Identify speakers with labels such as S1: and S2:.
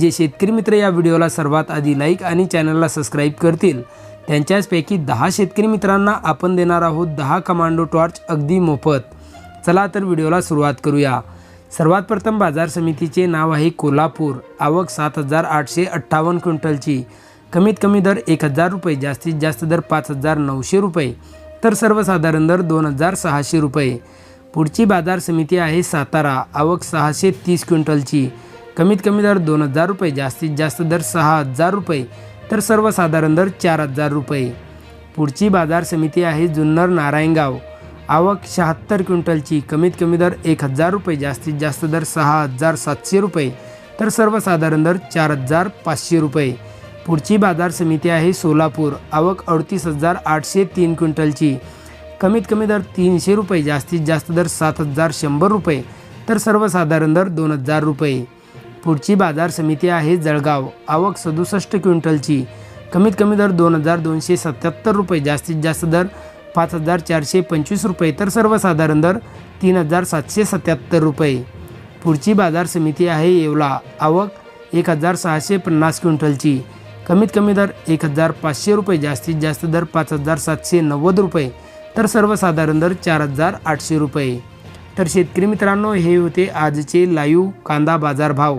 S1: जे शेतकरी मित्र या व्हिडिओला सर्वात आधी लाईक आणि चॅनलला सबस्क्राईब करतील. त्यांच्याचपैकी दहा शेतकरी मित्रांना आपण देणार आहोत दहा कमांडो टॉर्च अगदी मोफत. चला तर व्हिडिओला सुरुवात करूया. सर्वात प्रथम बाजार समितीचे नाव आहे कोल्हापूर. आवक सात हजार आठशे अठ्ठावन्न क्विंटलची. कमीत कमी दर एक हजार रुपये जास्तीत जास्त दर पाच हजार नऊशे रुपये. तर सर्वसाधारण दर दोन हजार सहाशे रुपये. पुढची बाजार समिती आहे सातारा. आवक सहाशे तीस क्विंटलची. कमीत कमी दर दोन हजार रुपये जास्तीत जास्त दर सहा हजार रुपये तर सर्वसाधारण दर चार हजार रुपये. पुढची बाजार समिती आहे जुन्नर नारायणगाव. आवक शहात्तर क्विंटलची कमीत कमी दर एक हजार रुपये जास्तीत जास्त दर सहा हजार सातशे रुपये तर सर्वसाधारण दर चार हजार पाचशे रुपये. पुढची बाजार समिती आहे सोलापूर. आवक अडतीस हजार आठशे तीन क्विंटलची कमीत कमी दर तीनशे रुपये जास्तीत जास्त दर सात हजार शंभर रुपये तर सर्वसाधारण दर दोन हजार रुपये. पुढची बाजार समिती आहे जळगाव. आवक सदुसष्ट क्विंटलची. कमीत कमी दर दोन हजार दोनशे सत्याहत्तर रुपये. जास्तीत जास्त दर पाच हजार चारशे पंचवीस रुपये. तर सर्वसाधारण दर तीन हजार सातशे सत्याहत्तर रुपये. पुढची बाजार समिती आहे येवला. आवक एक हजार सहाशे पन्नास क्विंटलची. कमीत कमी दर एक हजार पाचशे रुपये. जास्तीत जास्त दर पाच हजार सातशे नव्वद रुपये. तर सर्वसाधारण दर चार हजार आठशे रुपये. तर शेतकरी मित्रांनो हे होते आजचे लाईव्ह कांदा बाजार भाव